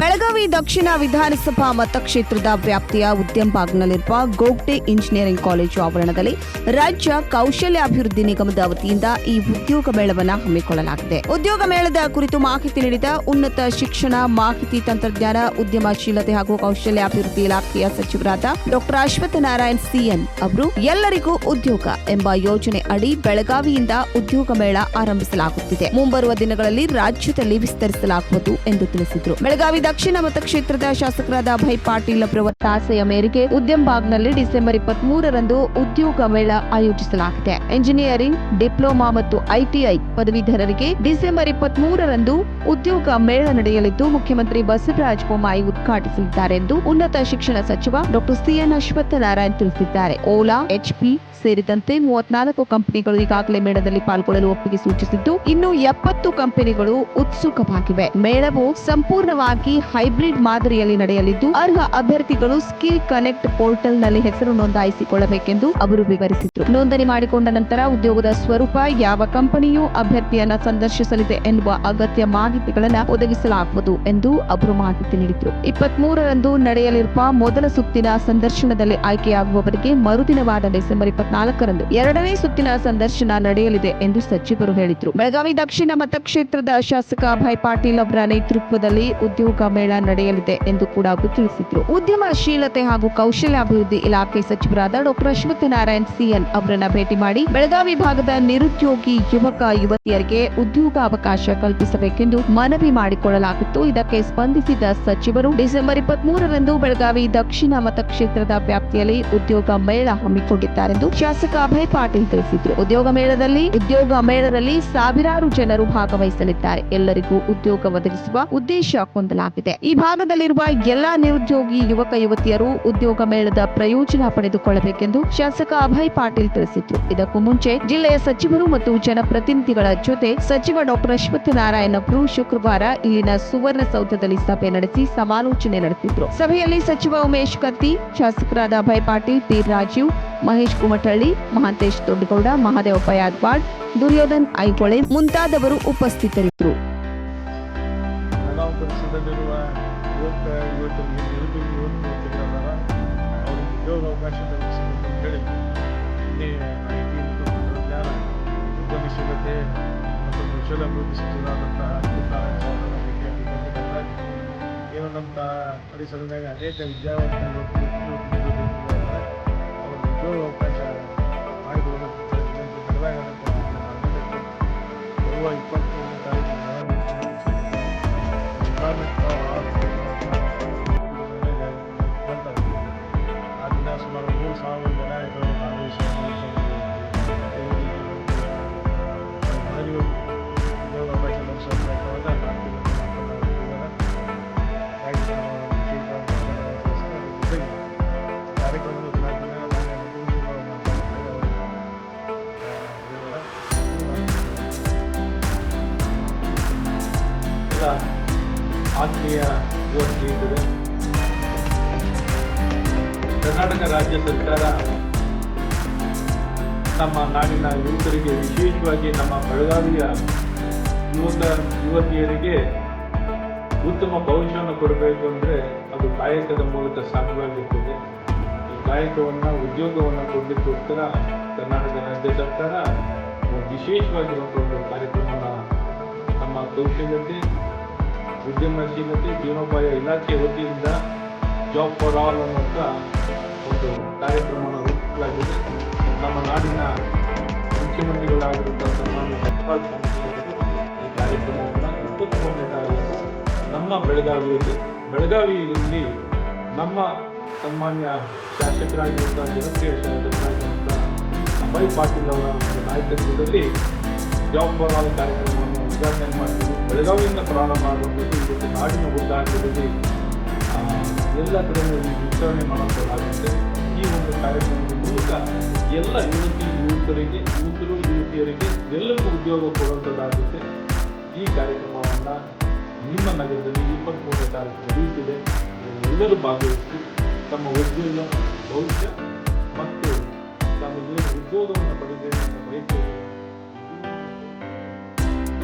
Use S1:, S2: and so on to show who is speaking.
S1: ಬೆಳಗಾವಿ ದಕ್ಷಿಣ ವಿಧಾನಸಭಾ ಮತಕ್ಷೇತ್ರದ ವ್ಯಾಪ್ತಿಯ ಉದ್ಯಮಬಾಗ್ನಲ್ಲಿರುವ ಗೋಗ್ಟೆ ಇಂಜಿನಿಯರಿಂಗ್ ಕಾಲೇಜು ಆವರಣದಲ್ಲಿ ರಾಜ್ಯ ಕೌಶಲ್ಯಾಭಿವೃದ್ಧಿ ನಿಗಮದ ವತಿಯಿಂದ ಈ ಉದ್ಯೋಗ ಮೇಳವನ್ನು ಹಮ್ಮಿಕೊಳ್ಳಲಾಗಿದೆ. ಉದ್ಯೋಗ ಮೇಳದ ಕುರಿತು ಮಾಹಿತಿ ನೀಡಿದ ಉನ್ನತ ಶಿಕ್ಷಣ ಮಾಹಿತಿ ತಂತ್ರಜ್ಞಾನ, ಉದ್ಯಮಶೀಲತೆ ಹಾಗೂ ಕೌಶಲ್ಯಾಭಿವೃದ್ಧಿ ಇಲಾಖೆಯ ಸಚಿವರಾದ ಡಾಕ್ಟರ್ ಅಶ್ವಥ್ ನಾರಾಯಣ್ ಸಿಎನ್ ಅವರು, ಎಲ್ಲರಿಗೂ ಉದ್ಯೋಗ ಎಂಬ ಯೋಜನೆ ಅಡಿ ಬೆಳಗಾವಿಯಿಂದ ಉದ್ಯೋಗ ಮೇಳ ಆರಂಭಿಸಲಾಗುತ್ತಿದೆ. ಮುಂಬರುವ ದಿನಗಳಲ್ಲಿ ರಾಜ್ಯದಲ್ಲಿ ವಿಸ್ತರಿಸಲಾಗುವುದು ಎಂದು ತಿಳಿಸಿದರು. ಬೆಳಗಾವಿ ದಕ್ಷಿಣ ಮತಕ್ಷೇತ್ರದ ಶಾಸಕರಾದ ಅಭಯ್ ಪಾಟೀಲ್ ಅವರ ಒತ್ತಾಸೆಯ ಮೇರೆಗೆ ಉದ್ಯಮಬಾಗ್ನಲ್ಲಿ ಡಿಸೆಂಬರ್ ಇಪ್ಪತ್ಮೂರರಂದು ಉದ್ಯೋಗ ಮೇಳ ಆಯೋಜಿಸಲಾಗಿದೆ. ಎಂಜಿನಿಯರಿಂಗ್, ಡಿಪ್ಲೊಮಾ ಮತ್ತು ಐಟಿಐ ಪದವೀಧರರಿಗೆ ಡಿಸೆಂಬರ್ ಇಪ್ಪತ್ಮೂರರಂದು ಉದ್ಯೋಗ ಮೇಳ ನಡೆಯಲಿದ್ದು, ಮುಖ್ಯಮಂತ್ರಿ ಬಸವರಾಜ ಬೊಮ್ಮಾಯಿ ಉದ್ಘಾಟಿಸಲಿದ್ದಾರೆ ಎಂದು ಉನ್ನತ ಶಿಕ್ಷಣ ಸಚಿವ ಡಾಕ್ಟರ್ ಸಿಎನ್ ಅಶ್ವತ್ಥ ನಾರಾಯಣ್ ತಿಳಿಸಿದ್ದಾರೆ. ಓಲಾ ಎಚ್ಪಿ ಸೇರಿದಂತೆ ಮೂವತ್ನಾಲ್ಕು ಕಂಪನಿಗಳು ಈಗಾಗಲೇ ಮೇಳದಲ್ಲಿ ಪಾಲ್ಗೊಳ್ಳಲು ಒಪ್ಪಿಗೆ ಸೂಚಿಸಿದ್ದು, ಇನ್ನು ಎಪ್ಪತ್ತು ಕಂಪನಿಗಳು ಉತ್ಸುಕವಾಗಿವೆ. ಮೇಳವು ಸಂಪೂರ್ಣವಾಗಿ ಹೈಬ್ರಿಡ್ ಮಾದರಿಯಲ್ಲಿ ನಡೆಯಲಿದ್ದು, ಅರ್ಹ ಅಭ್ಯರ್ಥಿಗಳು ಸ್ಕಿಲ್ ಕನೆಕ್ಟ್ ಪೋರ್ಟಲ್ನಲ್ಲಿ ಹೆಸರು ನೋಂದಾಯಿಸಿಕೊಳ್ಳಬೇಕೆಂದು ಅವರು ವಿವರಿಸಿದರು. ನೋಂದಣಿ ಮಾಡಿಕೊಂಡ ನಂತರ ಉದ್ಯೋಗದ ಸ್ವರೂಪ, ಯಾವ ಕಂಪನಿಯು ಅಭ್ಯರ್ಥಿಯನ್ನ ಸಂದರ್ಶಿಸಲಿದೆ ಎನ್ನುವ ಅಗತ್ಯ ಮಾಹಿತಿಗಳನ್ನು ಒದಗಿಸಲಾಗುವುದು ಎಂದು ಅವರು ಮಾಹಿತಿ ನೀಡಿದರು. ಇಪ್ಪತ್ತ್ ಮೂರರಂದು ನಡೆಯಲಿರುವ ಮೊದಲ ಸುತ್ತಿನ ಸಂದರ್ಶನದಲ್ಲಿ ಆಯ್ಕೆಯಾಗುವವರಿಗೆ ಮರುದಿನವಾದ ಡಿಸೆಂಬರ್ ಇಪ್ಪತ್ನಾಲ್ಕರಂದು ಎರಡನೇ ಸುತ್ತಿನ ಸಂದರ್ಶನ ನಡೆಯಲಿದೆ ಎಂದು ಸಚಿವರು ಹೇಳಿದರು. ಬೆಳಗಾವಿ ದಕ್ಷಿಣ ಮತಕ್ಷೇತ್ರದ ಶಾಸಕ ಅಭಯ್ ಪಾಟೀಲ್ ಅವರ ನೇತೃತ್ವದಲ್ಲಿ ಉದ್ಯೋಗ ಮೇಳ ನಡೆಯಲಿದೆ ಎಂದು ಕೂಡ ಅವರು ತಿಳಿಸಿದರು. ಉದ್ಯಮಶೀಲತೆ ಹಾಗೂ ಕೌಶಲ್ಯಾಭಿವೃದ್ಧಿ ಇಲಾಖೆ ಸಚಿವರಾದ ಡಾಕ್ಟರ್ ಅಶ್ವಥ್ ನಾರಾಯಣ್ ಸಿಎನ್ ಅವರನ್ನ ಭೇಟಿ ಮಾಡಿ ಬೆಳಗಾವಿ ಭಾಗದ ನಿರುದ್ಯೋಗಿ ಯುವಕ ಯುವತಿಯರಿಗೆ ಉದ್ಯೋಗಾವಕಾಶ ಕಲ್ಪಿಸಬೇಕೆಂದು ಮನವಿ ಮಾಡಿಕೊಳ್ಳಲಾಗಿತ್ತು. ಇದಕ್ಕೆ ಸ್ಪಂದಿಸಿದ ಸಚಿವರು, ಡಿಸೆಂಬರ್ ಇಪ್ಪತ್ತ್ ಮೂರರಂದು ಬೆಳಗಾವಿ ದಕ್ಷಿಣ ಮತಕ್ಷೇತ್ರದ ವ್ಯಾಪ್ತಿಯಲ್ಲಿ ಉದ್ಯೋಗ ಮೇಳ ಹಮ್ಮಿಕೊಂಡಿದ್ದಾರೆಂದು ಶಾಸಕ ಅಭಯ್ ಪಾಟೀಲ್ ತಿಳಿಸಿದರು. ಉದ್ಯೋಗ ಮೇಳದಲ್ಲಿ ಉದ್ಯೋಗ ಮೇಳದಲ್ಲಿ ಸಾವಿರಾರು ಜನರು ಭಾಗವಹಿಸಲಿದ್ದಾರೆ. ಎಲ್ಲರಿಗೂ ಉದ್ಯೋಗ ಒದಗಿಸುವ ಉದ್ದೇಶ ಹೊಂದಲಾಗಿದೆ. ಈ ಭಾಗದಲ್ಲಿರುವ ಎಲ್ಲಾ ನಿರುದ್ಯೋಗಿ ಯುವಕ, ಯುವತಿಯರು ಉದ್ಯೋಗ ಮೇಳದ ಪ್ರಯೋಜನ ಪಡೆದುಕೊಳ್ಳಬೇಕೆಂದು ಶಾಸಕ ಅಭಯ್ ಪಾಟೀಲ್ ತಿಳಿಸಿದ್ರು. ಇದಕ್ಕೂ ಮುಂಚೆ ಜಿಲ್ಲೆಯ ಸಚಿವರು ಮತ್ತು ಜನಪ್ರತಿನಿಧಿಗಳ ಜೊತೆ ಸಚಿವ ಡಾಕ್ಟರ್ ಅಶ್ವಥ್ ನಾರಾಯಣ್ ಅವರು ಶುಕ್ರವಾರ ಇಲ್ಲಿನ ಸುವರ್ಣಸೌಧದಲ್ಲಿ ಸಭೆ ನಡೆಸಿ ಸಮಾಲೋಚನೆ ನಡೆಸಿದ್ರು. ಸಭೆಯಲ್ಲಿ ಸಚಿವ ಉಮೇಶ್ ಕತ್ತಿ, ಶಾಸಕರಾದ ಅಭಯ್ ಪಾಟೀಲ್ ಪಿ ರಾಜೀವ್, ಮಹೇಶ್ ಕುಮಟಳ್ಳಿ, ಮಹಾಂತೇಶ್ ದೊಡ್ಡಗೌಡ, ಮಹಾದೇವಪ್ಪ ಯಾದ್ವಾಡ್ ದುರ್ಯೋಧನ್ ಐಹೊಳೆ ಮುಂತಾದವರು ಉಪಸ್ಥಿತರಿದ್ದರು.
S2: ಪರಿಸರದಲ್ಲಿರುವ ಯುವಕ ಯುವತಿಗೆ ನಿರುದ್ಯೋಗಿ ಯುವಕ ಯುವತಿಯರಾದ ಅವರಿಗೆ ಉದ್ಯೋಗ ಅವಕಾಶ ಕಲ್ಪಿಸಬೇಕು ಅಂತ ಹೇಳಿ ಇಲ್ಲಿ ಮಾಹಿತಿ ಮತ್ತು ತಂತ್ರಜ್ಞಾನ ಉದ್ಯಮಶೀಲತೆ ಮತ್ತು ಕೌಶಲ ಅಭಿವೃದ್ಧಿ ಸಚಿವರಾದಂತಹ ಏನು ನಮ್ಮ ಪರಿಸರದಾಗ ಅನೇಕ ವಿದ್ಯಾವಂತ ಯುವಕ ಆತ್ಮೀಯ ಯುವ ಇದ್ದರೆ ಕರ್ನಾಟಕ ರಾಜ್ಯ ಸರ್ಕಾರ ನಮ್ಮ ನಾಡಿನ ಯುವಕರಿಗೆ, ವಿಶೇಷವಾಗಿ ನಮ್ಮ ಬೆಳಗಾವಿಯ ಯುವಕ, ಯುವತಿಯರಿಗೆ ಉತ್ತಮ ಭವಿಷ್ಯವನ್ನು ಕೊಡಬೇಕು ಅಂದರೆ ಅದು ಕಾಯಕದ ಮೂಲಕ ಸಾಧ್ಯವಾಗಿರ್ತದೆ ಈ ಕಾಯಕವನ್ನು, ಉದ್ಯೋಗವನ್ನು ಕೊಡಲಿಕ್ಕೋಸ್ಕರ ಕರ್ನಾಟಕ ರಾಜ್ಯ ಸರ್ಕಾರ ವಿಶೇಷವಾಗಿರುವಂಥ ಒಂದು ಕಾರ್ಯಕ್ರಮವನ್ನು ನಮ್ಮ ಕೌಶಲ್ಯತೆ ಉದ್ಯಮಶೀಲತೆ ಜೀವನೋಪಾಯ ಇಲಾಖೆ ವತಿಯಿಂದ ಜಾಬ್ ಫಾರ್ ಆಲ್ ಅನ್ನುವಂಥ ಒಂದು ಕಾರ್ಯಕ್ರಮವನ್ನು ರೂಪಿಸಲಾಗಿದೆ. ನಮ್ಮ ನಾಡಿನ ಮುಖ್ಯಮಂತ್ರಿಗಳಾಗಿರುವಂಥ ಸನ್ಮಾನ್ಯ ಅವರು ಈ ಕಾರ್ಯಕ್ರಮವನ್ನು ಇಪ್ಪತ್ತೊಂದನೇ ನಮ್ಮ ಬೆಳಗಾವಿಯಲ್ಲಿ ಬೆಳಗಾವಿಯಲ್ಲಿ ನಮ್ಮ ಸನ್ಮಾನ್ಯ ಶಾಸಕರಾಗಿರುವಂಥ ಜನಪ್ರಿಯ ಶಾಸಕರಾಗಿರುವಂಥ ಅಭಯ್ ಪಾಟೀಲ್ ಅವರ ನಾಯಕತ್ವದಲ್ಲಿ ಜಾಬ್ ಫಾರ್ ಆಲ್ ಕಾರ್ಯಕ್ರಮವನ್ನು ಉದ್ಘಾಟನೆ ಮಾಡ್ತೀವಿ. ಬೆಳಗಾವಿಯಿಂದ ಪ್ರಾರಂಭ ಆಗಬಹುದು ಇವತ್ತು ನಾಡಿನ ಉದ್ದಾಟದಲ್ಲಿ ಎಲ್ಲ ಕಡೆಯೂ ವಿಚಾರಣೆ ಮಾಡಬಹುದಾಗುತ್ತೆ ಈ ಒಂದು ಕಾರ್ಯಕ್ರಮದ ಮೂಲಕ ಎಲ್ಲ ಯುವತಿ, ಯುವಕರಿಗೆ, ಯುವಕರು, ಯುವತಿಯರಿಗೆ ಎಲ್ಲರಿಗೂ ಉದ್ಯೋಗ ಕೊಡುವಂಥದ್ದಾಗುತ್ತೆ. ಈ ಕಾರ್ಯಕ್ರಮವನ್ನು ನಿಮ್ಮ ನಗರದಲ್ಲಿ ಇಪ್ಪತ್ತ್ಮೂರನೇ ತಾರೀಕು ನಡೆಯುತ್ತಿದೆ. ಎಲ್ಲರೂ ಭಾಗವಹಿಸಿ ತಮ್ಮ ಉದ್ಯೋಗ, ಭವಿಷ್ಯ ಮತ್ತು ತಮಗೆ ಉದ್ಯೋಗವನ್ನು ಪಡೆಯಬೇಕು